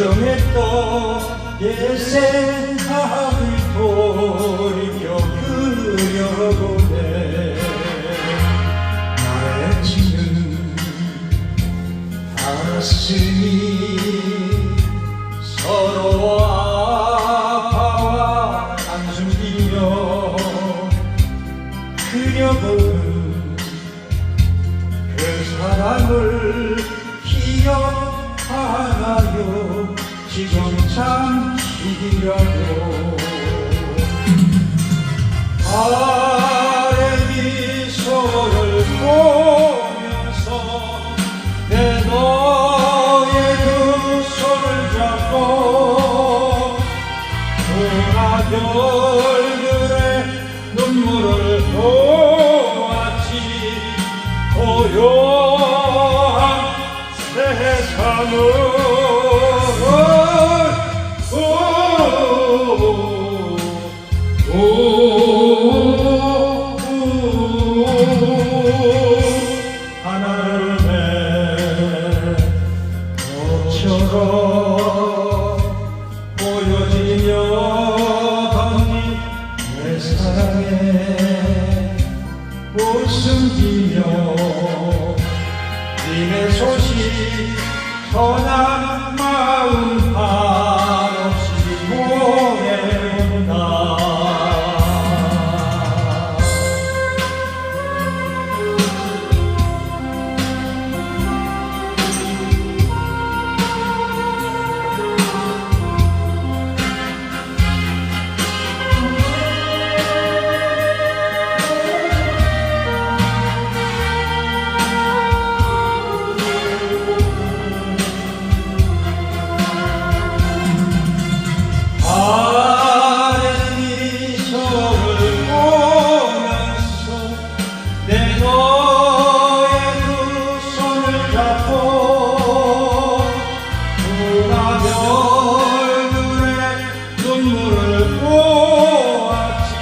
서정했던 옛새 하을 돌이켜 그려보네. 나의 지금 가슴이 지금 잠시라도 아래 미소를 보면서 내 너의 그 손을 잡고 동화별 꽃처럼 보여지며 던진 내 사랑에 웃음 지며 님의 소식 전한 보았지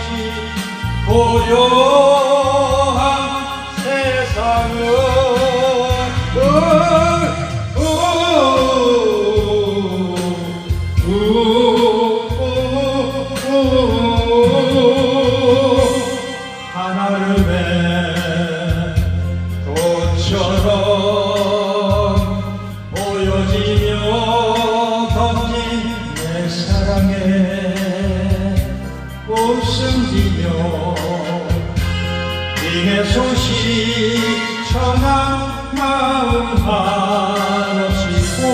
고요한 세상을 하나름의 꽃처럼 보여지며 던진 내 사랑에 웃음지며 이의 소식 전한 마음 한없이 고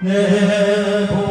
내보